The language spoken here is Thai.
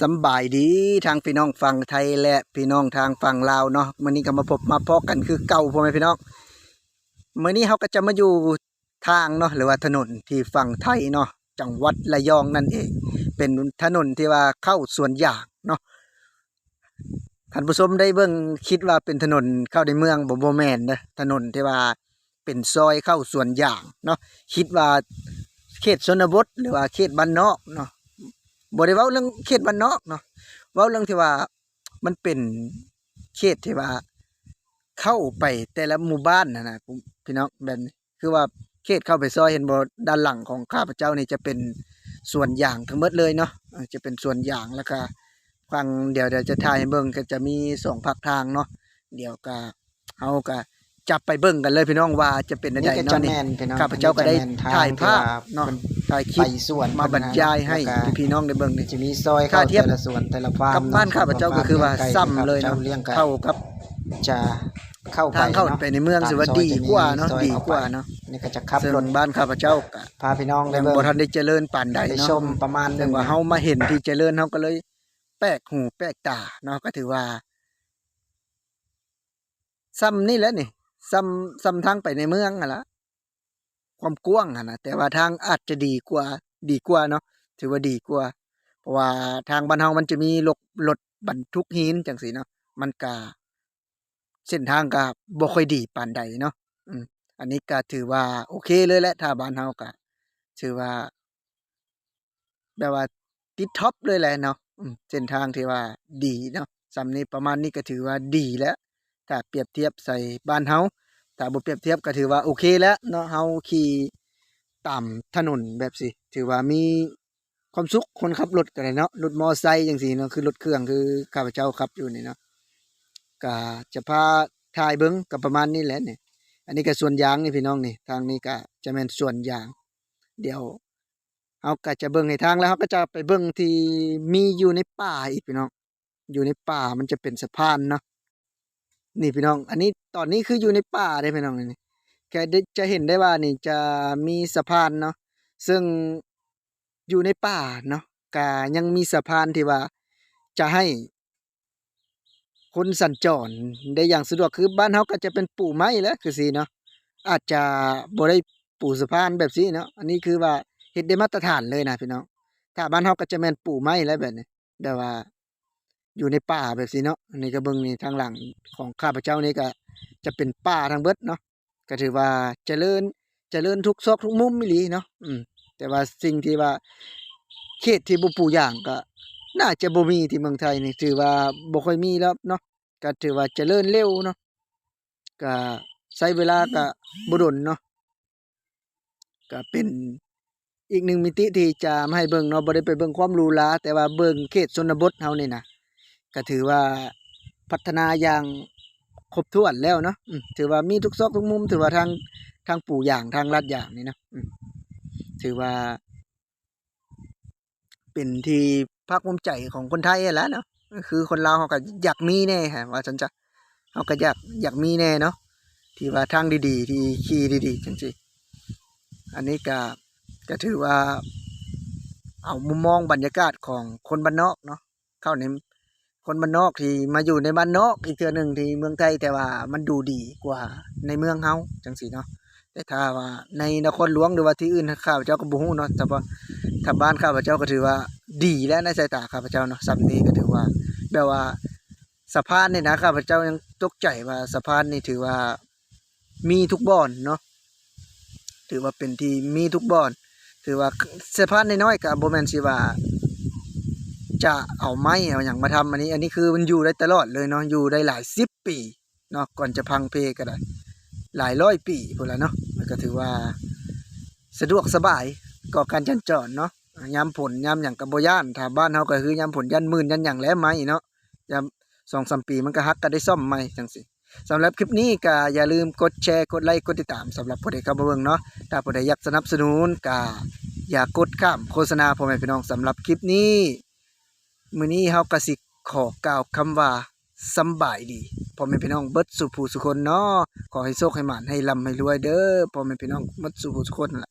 สบายดีทางพี่น้องฝั่งไทยและพี่น้องทางฝั่งลาวเนาะมื้อนี้ก็มาพบมาพอกันคือเก่าพ่อแม่พี่น้องมื้อนี้เราก็จะมาอยู่ทางเนาะหรือว่าถนนที่ฝั่งไทยเนาะจังหวัดระยองนั่นเอง เป็นถนนที่ว่าเข้าสวนยางเนาะท่านผู้ชมได้เบิ่งคิดว่าเป็นถนนเข้าในเมืองบ่บ่แม่นเด้อถนนที่ว่าเป็นซอยเข้าสวนยางเนาะคิดว่าเขตชนบทหรือว่าเขตบ้านนอกเนาะ บ่ได้เว้าเรื่องเขตบ้านนอกเนาะเว้าเรื่องที่ว่ามันเป็นเขตที่ว่า เข้าไปแต่ละหมู่บ้านน่ะนะผมพี่น้องแบบนี้คือว่าเขตเข้าไปซอยเห็นบ่ด้านหลังของข้าพเจ้านี่จะเป็นสวนยางทั้งหมดเลยเนาะเออจะเป็นสวนยางแล้วก็ฟังเดี๋ยวเดี๋ยวจะถ่ายให้เบิ่งก็จะมีสองภาคทางเนาะเดี๋ยวก็เฮาก็จับไปเบิ่งกันเลยพี่น้องว่าจะเป็นจังนี่ไดก็จะเนาะนี่แม่นพี่น้องข้าพเจ้าก็ได้อันนี้จะแม่นทงถ่ายภาพที่ว่เนาะพิ่ ถ่ายคไปลิปสวนมาบรรยายให้แล้วก็พี่น้องได้เบิ่งนี่จะมีซอยถ้าเข้าเทียบแต่ละสวนแต่ละฟาร์มกับบ้านข้าพเจ้าก็คือว่าซ้ำเลยเนาะเลี้ยงกันเท่ากับจะเข้าไปทางเข้านะไปในเมืองสิว่าดีกว่าเนาะดีกว่าเนาะนี่ก็จะขับซึ่งรถบ้านข้าพเจ้าก็พาพี่น้องได้ยังเบิ่งบ่ทันได้เจริญปานใดได้เนาะชมประมาณหนึแต่งว่าเฮามาเห็นที่เจริญเฮาก็เลย แปลกหูแปลกตาเนาะก็ถือว่าซ้ำนี่แหละนี่ซ้ำซ้ำทางไปในเมืองนั่นล่ะ ความกว้างนะแต่ว่าทางอาจจะดีกว่าดีกว่าเนาะถือว่าดีกว่า เพราะว่าทางบ้านเฮามันจะมีรถรถบรรทุกหินจังซี่เนาะมันก็เส้นทางก็บ่ค่อยดีปานใดเนาะอืมอันนี้ก็ถือว่าโอเคเลยแหละถ้าบ้านเฮาก็ถือว่า แบบว่าติดท็อปเลยแหละเนาะอืมเส้นทางที่ว่าดีเนาะสำนี้ประมาณนี้ก็ถือว่าดีแล้ว ถ้าเปรียบเทียบใส่บ้านเฮา ถ้าบ่เปรียบเทียบก็ถือว่าโอเคแล้วเนาะเฮาขี่ตามถนนแบบสิ ถือว่ามีความสุขคนขับรถก็ได้เนาะรถมอไซค์จังซี่เนาะคือรถเครื่องคือข้าพเจ้าขับอยู่นี่เนาะก็จะพาถ่ายเบิ่งก็ประมาณนี้แหละเนี่ยอันนี้ก็ส่วนยางนี่พี่น้องนี่ทางนี้ก็จะแม่นส่วนยาง เดี๋ยวเฮาก็จะเบิ่งให้ทางแล้วเฮาก็จะไปเบิ่งที่มีอยู่ในป่าอีกพี่น้องอยู่ในป่ามันจะเป็นสะพานเนาะ นี่พี่น้อง อันนี้ตอนนี้คืออยู่ในป่าเด้พี่น้องนี่แค่จะเห็นได้ว่านี่จะมีสะพานเนาะซึ่งอยู่ในป่าเนาะก็ยังมีสะพานที่ว่า จะให้ คนสัญจรได้อย่างสะดวกคือบ้านเฮาก็จะเป็นปู่ไม้แล้วคือสิเนาะอาจจะบ่ได้ปู่สะพานแบบนี้เนาะอันนี้คือว่าเฮ็ดได้มาตรฐานเลยนะพี่น้องถ้าบ้านเฮาก็จะแม่นปลูกไม้แล้วแบบนี้แบบว่า อยู่ในป่าแบบนี้เนาะอันนี้ก็เบิ่งนี่ทางหลังของข้าพเจ้านี่ก็จะเป็นป่าทั้งเบิดเนาะก็ถือว่าเจริญเจริญทุกซอกทุกมุมอีหลีเนาะอืมแต่ว่าสิ่งที่ว่าเขตที่บ่ปลูกหญ้างก็น่าจะบ่มีที่เมืองไทยนี่ถือว่าบ่ค่อยมีแล้วเนาะก็ถือว่าเจริญเร็วเนาะก็ใช้เวลาก็บ่ดนเนาะก็เป็นอีกหนึ่งมิติที่จะมาให้เบิ่งเนาะบ่ได้ไปเบิ่งความรูหราแต่ว่าเบิ่งเขตชนบทเฮานี่นะ ก็ถือว่าพัฒนาอย่างครบถ้วนแล้วเนาะถือว่ามีทุกซอกทุกมุม ถือว่าทางทางปลูกอย่างทางลาดอย่างนี่นะถือว่า เป็นที่ภาคภูมิใจของคนไทยแหละเนาะคือคนลาเขาก็อยากมีแน่ฮะว่าซั่นจะเขาก็อยากอยากมีแน่เนาะที่ว่าทางดีๆ ที่ขี่ดีๆจังซี่อันนี้ก็ก็ถือว่า เอามุมมองบรรยากาศของคนบ้านนอกเนาะเข้าใน คนบ้านนอกที่มาอยู่ในบ้านนอกอีกเทือหนึ่งที่เมืองไทยแต่ว่ามันดูดีกว่าในเมืองเฮาจังซี่เนาะแต่ถ้าว่าในนครหลวงหรือว่าที่อื่นข้าพเจ้าก็บ่ฮู้เนาะแต่ว่าถ้าบ้านข้าพเจ้าก็ถือว่าดีแล้วในสายตาข้าพเจ้าเนาะสำนี้ก็ถือว่าแบบว่าสะพานนี่นะข้าพเจ้ายังตกใจว่าสะพานนี่ถือว่ามีทุกบ่อนเนาะถือว่าเป็นที่มีทุกบ่อน ถือว่าสะพานน้อยๆก็บ่แมนสิว่า จะเอาไม้เอาหยังมาทำอันนี้ อันนี้คือมันอยู่ได้ตลอดเลยเนาะอยู่ได้หลายสิบปีเนาะก่อนจะพังเพก็ได้หลายร้อยปีพุ่นละเนาะมันก็ถือว่าสะดวกสบายก่อการจันจรเนาะยามฝนยามหยังก็บ่ย่านถ้าบ้านเฮาก็คือยามฝนยันหมื่นยันหยังแล้วไม้เนาะยามปีมันก็ฮักก็ได้ซ่อมใหม่จังซี่สำหรับคลิปนี้ก็อย่าลืมกดแชร์กดไลค์กดติดตามสำหรับผู้ใดเข้ามาเบิ่งเนาะถ้าผู้ใดอยากสนับสนุนก็อย่ากดข้ามโฆษณาพ่อแม่พี่น้องสำหรับคลิปนี้ มื้อนี้เฮากะสิขอกล่าวคำว่าสำบายดีพ่อแม่พี่น้องเบิดสุผู้สุคนเนาะขอให้โชคให้หมานให้ร่ำให้รวยเด้อพ่อแม่พี่น้องบัดสุผู้สุคนนั่นล่ะ